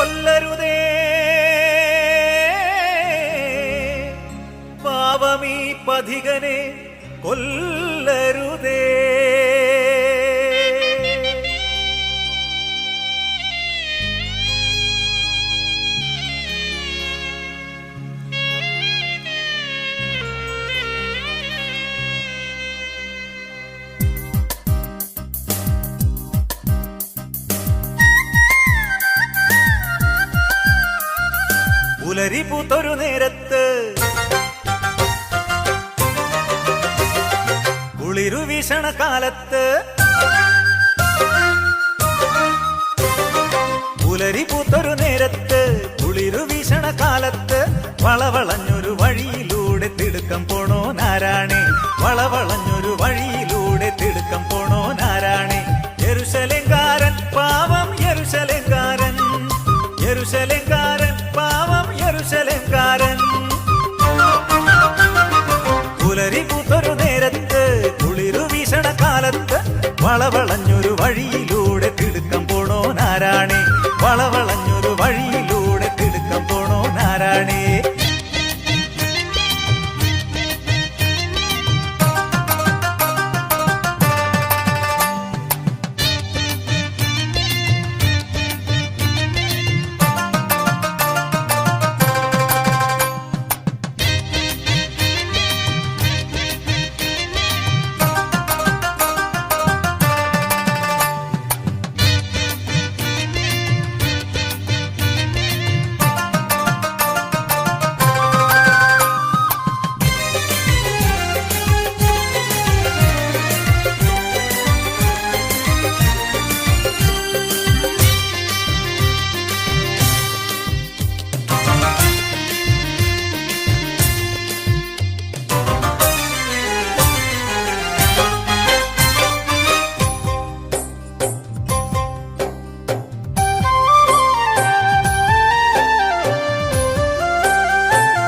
കൊല്ലരുതേ. പാവമീ പഥികനെ കൊല്ലരുതേ. പുലരി പൂത്തൊരു നേരത്ത്. കുളിരു വീഷണ കാലത്ത്. പുലരി പൂത്തൊരു നേരത്ത് കുളിരു വീഷണ കാലത്ത്. വളവളഞ്ഞൊരു വഴിയിലൂടെ തിടുക്കം പോണോ നാരാണേ വളവളഞ്ഞൊരു വഴിയിലൂടെ തിടുക്കം പോണോ നാരാണേ യെരുശലേങ്കാരൻ പാവം യെരുശലേങ്കാരൻ യെരുശലേങ്കാരൻ പാവം യെരുശലേങ്കാരൻ പുലരി പൂത്തൊരു നേരത്ത് കുളിരു വീശണ കാലത്ത് വളവളഞ്ഞൊരു വഴിയിലൂടെ തിടുക്കം പോണോ നാരാണി വളവള